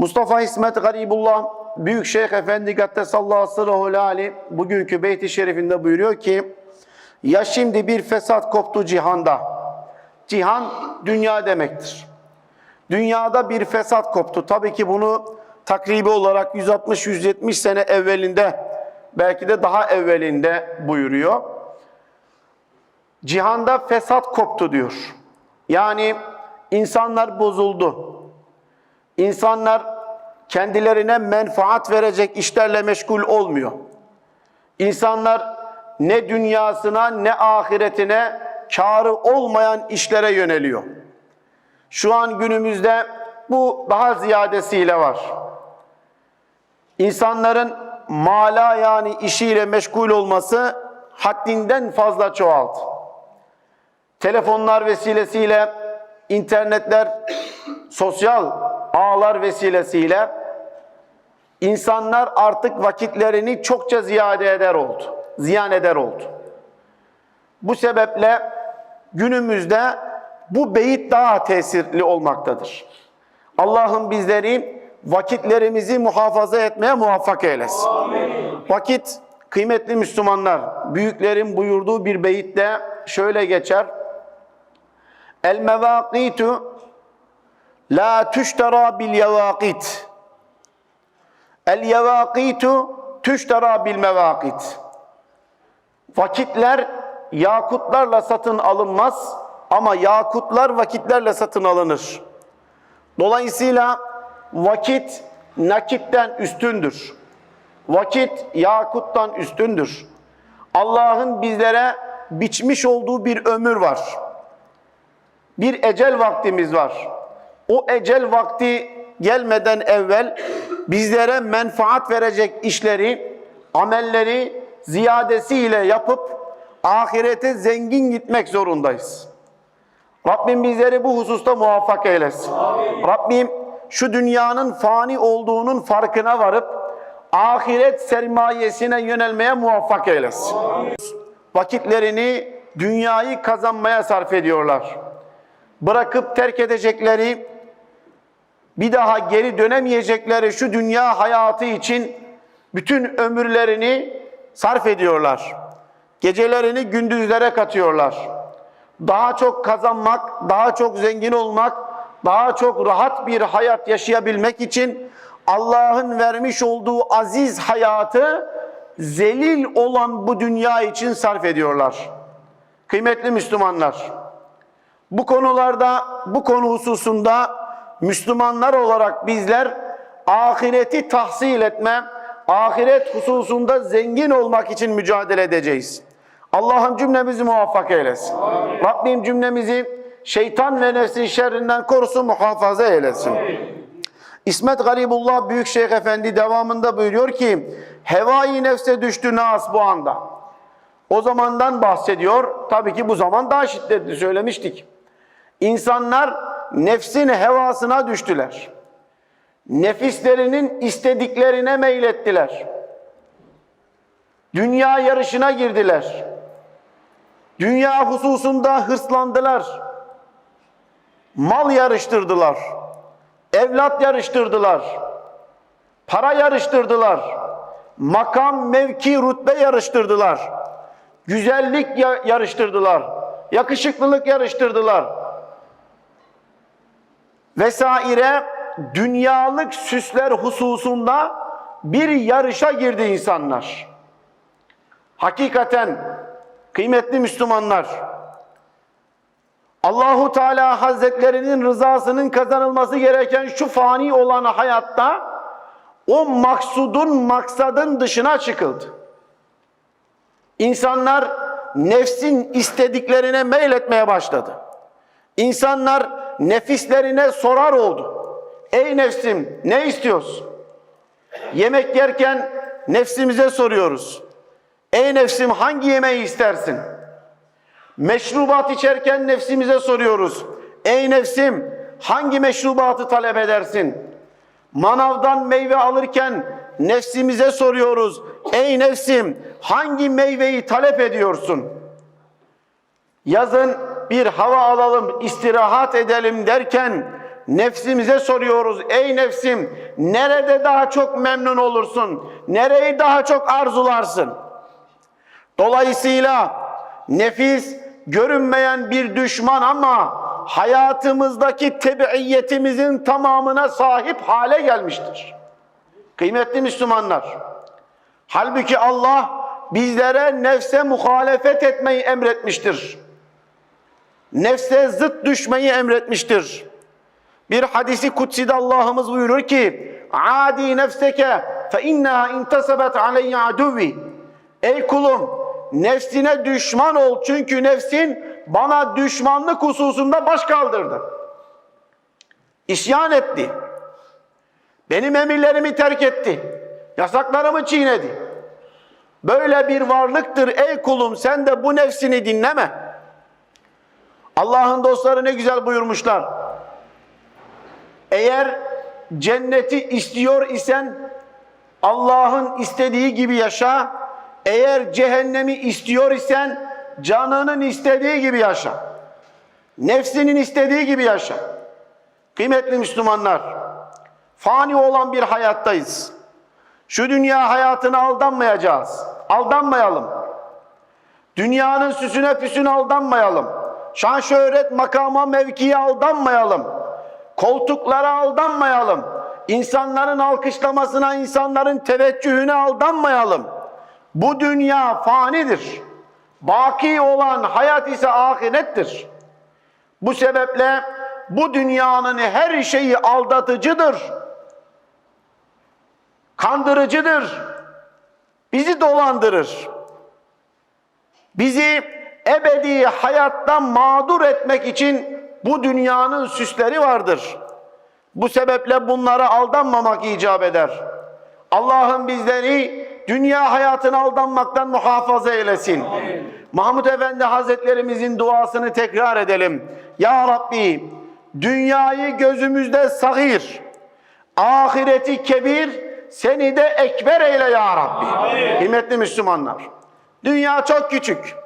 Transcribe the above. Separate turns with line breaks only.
Mustafa İsmet Garibullah Büyükşeyh Efendi Gaddesallahu sırrahul ali bugünkü beyti şerifinde buyuruyor ki ya şimdi bir fesat koptu cihanda. Cihan dünya demektir. Dünyada bir fesat koptu. Tabii ki bunu takribi olarak 160-170 sene evvelinde belki de daha evvelinde buyuruyor. Cihanda fesat koptu diyor. Yani insanlar bozuldu. İnsanlar kendilerine menfaat verecek işlerle meşgul olmuyor. İnsanlar ne dünyasına ne ahiretine karı olmayan işlere yöneliyor. Şu an günümüzde bu daha ziyadesiyle var. İnsanların mala yani işiyle meşgul olması haddinden fazla çoğaldı. Telefonlar vesilesiyle, internetler, sosyal ağlar vesilesiyle insanlar artık vakitlerini çokça ziyade eder oldu. Ziyan eder oldu. Bu sebeple günümüzde bu beyit daha tesirli olmaktadır. Allah'ım bizleri vakitlerimizi muhafaza etmeye muvaffak eylesin. Vakit kıymetli Müslümanlar, büyüklerin buyurduğu bir beyitte şöyle geçer. El mevakitu la tüştera bil yevakit. El yevakitu tüştera bil mevakit. Vakitler yakutlarla satın alınmaz ama yakutlar vakitlerle satın alınır. Dolayısıyla vakit nakitten üstündür. Vakit yakuttan üstündür. Allah'ın bizlere biçmiş olduğu bir ömür var. Bir ecel vaktimiz var. O ecel vakti gelmeden evvel bizlere menfaat verecek işleri, amelleri ziyadesiyle yapıp ahirete zengin gitmek zorundayız. Rabbim bizleri bu hususta muvaffak eylesin. Rabbim şu dünyanın fani olduğunun farkına varıp ahiret sermayesine yönelmeye muvaffak eylesin. Vakitlerini dünyayı kazanmaya sarf ediyorlar. Bırakıp terk edecekleri, bir daha geri dönemeyecekleri şu dünya hayatı için bütün ömürlerini sarf ediyorlar. Gecelerini gündüzlere katıyorlar. Daha çok kazanmak, daha çok zengin olmak, daha çok rahat bir hayat yaşayabilmek için Allah'ın vermiş olduğu aziz hayatı zelil olan bu dünya için sarf ediyorlar. Kıymetli Müslümanlar, bu konularda, bu konu hususunda Müslümanlar olarak bizler ahireti tahsil etme, ahiret hususunda zengin olmak için mücadele edeceğiz. Allah'ım cümlemizi muvaffak eylesin. Rabbim cümlemizi şeytan ve nefsin şerrinden korusun, muhafaza eylesin. İsmet Garibullah Büyükşeyh Efendi devamında buyuruyor ki hevai nefse düştü nas bu anda. O zamandan bahsediyor. Tabii ki bu zaman daha şiddetli söylemiştik. İnsanlar nefsin hevasına düştüler. Nefislerinin istediklerine meylettiler. Dünya yarışına girdiler. Dünya hususunda hırslandılar. Mal yarıştırdılar. Evlat yarıştırdılar. Para yarıştırdılar. Makam, mevki, rütbe yarıştırdılar. Güzellik ya- yarıştırdılar. Yakışıklılık yarıştırdılar. Vesaire dünyalık süsler hususunda bir yarışa girdi insanlar. Hakikaten kıymetli Müslümanlar Allahu Teala Hazretlerinin rızasının kazanılması gereken şu fani olan hayatta o maksudun maksadın dışına çıkıldı. İnsanlar nefsin istediklerine meyletmeye başladı. İnsanlar nefislerine sorar oldu. Ey nefsim ne istiyorsun? Yemek yerken nefsimize soruyoruz. Ey nefsim hangi yemeği istersin? Meşrubat içerken nefsimize soruyoruz. Ey nefsim hangi meşrubatı talep edersin? Manavdan meyve alırken nefsimize soruyoruz. Ey nefsim hangi meyveyi talep ediyorsun? Yazın bir hava alalım, istirahat edelim derken nefsimize soruyoruz. Ey nefsim nerede daha çok memnun olursun? Nereyi daha çok arzularsın? Dolayısıyla nefis görünmeyen bir düşman ama hayatımızdaki tebeiyetimizin tamamına sahip hale gelmiştir. Kıymetli Müslümanlar, halbuki Allah bizlere nefse muhalefet etmeyi emretmiştir. Nefse zıt düşmeyi emretmiştir. Bir hadisi kutside Allah'ımız buyurur ki Adi nefseke fe inneha intasabet aleyye aduvi Ey kulum nefsine düşman ol çünkü nefsin bana düşmanlık hususunda baş kaldırdı. İsyan etti. Benim emirlerimi terk etti. Yasaklarımı çiğnedi. Böyle bir varlıktır ey kulum sen de bu nefsini dinleme. Allah'ın dostları ne güzel buyurmuşlar. Eğer cenneti istiyor isen Allah'ın istediği gibi yaşa. Eğer cehennemi istiyor isen canının istediği gibi yaşa. Nefsinin istediği gibi yaşa. Kıymetli Müslümanlar, fani olan bir hayattayız. Şu dünya hayatına aldanmayacağız. Aldanmayalım. Dünyanın süsüne püsüne aldanmayalım. Şan şöhret makama mevkiye aldanmayalım. Koltuklara aldanmayalım. İnsanların alkışlamasına, insanların teveccühüne aldanmayalım. Bu dünya fanidir. Baki olan hayat ise ahirettir. Bu sebeple bu dünyanın her şeyi aldatıcıdır. Kandırıcıdır. Bizi dolandırır. Bizi ebedi hayattan mağdur etmek için bu dünyanın süsleri vardır. Bu sebeple bunlara aldanmamak icap eder. Allah'ın bizleri dünya hayatına aldanmaktan muhafaza eylesin. Mahmud Efendi Hazretlerimizin duasını tekrar edelim. Ya Rabbi dünyayı gözümüzde sagir, ahireti kebir, seni de ekber eyle ya Rabbi. Kıymetli Müslümanlar. Dünya çok küçük.